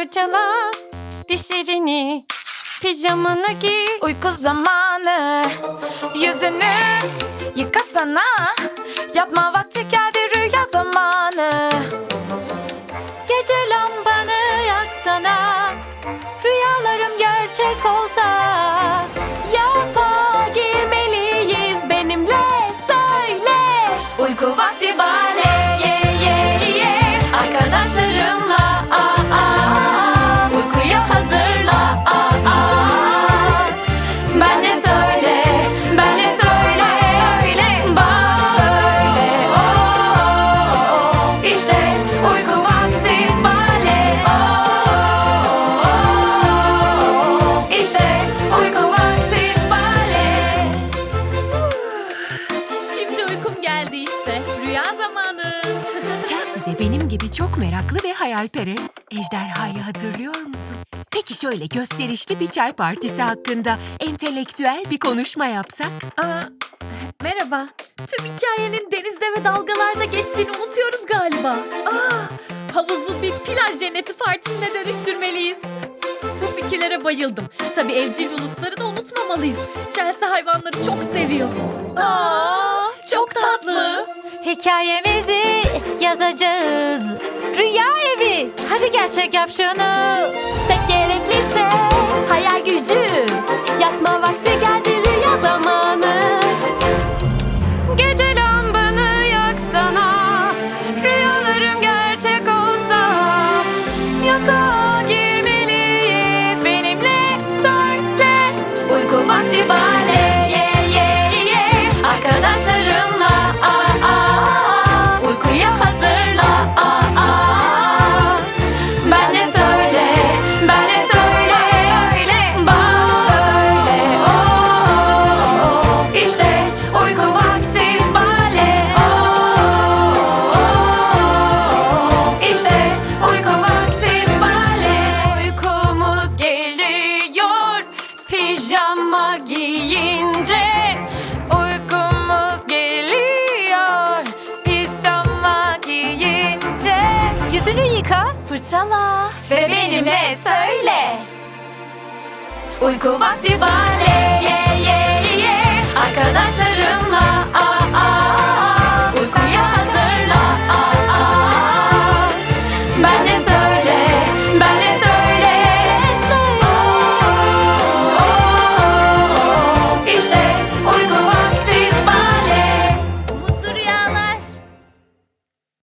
fırçala dişlerini Pijamanı giy. Uyku zamanı. Yüzünü yıkasana. Yatma vakti geldi rüya zamanı. Gece lambanı yaksana. Rüyalarım gerçek olsa. Yatağa girmeliyiz benimle. Söyle. Uyku vakti bale. Ye ye ye. Arkadaşlarımla Rüya zamanı Chelsea de benim gibi çok meraklı ve hayalperest. Ejderhayı hatırlıyor musun? Peki şöyle gösterişli bir çay partisi hakkında entelektüel bir konuşma yapsak? Aa, merhaba. Tüm hikayenin denizde ve dalgalarda geçtiğini unutuyoruz galiba. Aa, havuzu bir plaj cenneti partisine dönüştürmeliyiz. Bu fikirlere bayıldım. Tabii evcil yunusları da unutmamalıyız. Chelsea hayvanları çok seviyor. Aa. Hikayemizi yazacağız. Rüya evi. Hadi gerçek yap şunu. Tek gerekli şey fırçala ve benimle söyle. Uyku vakti bale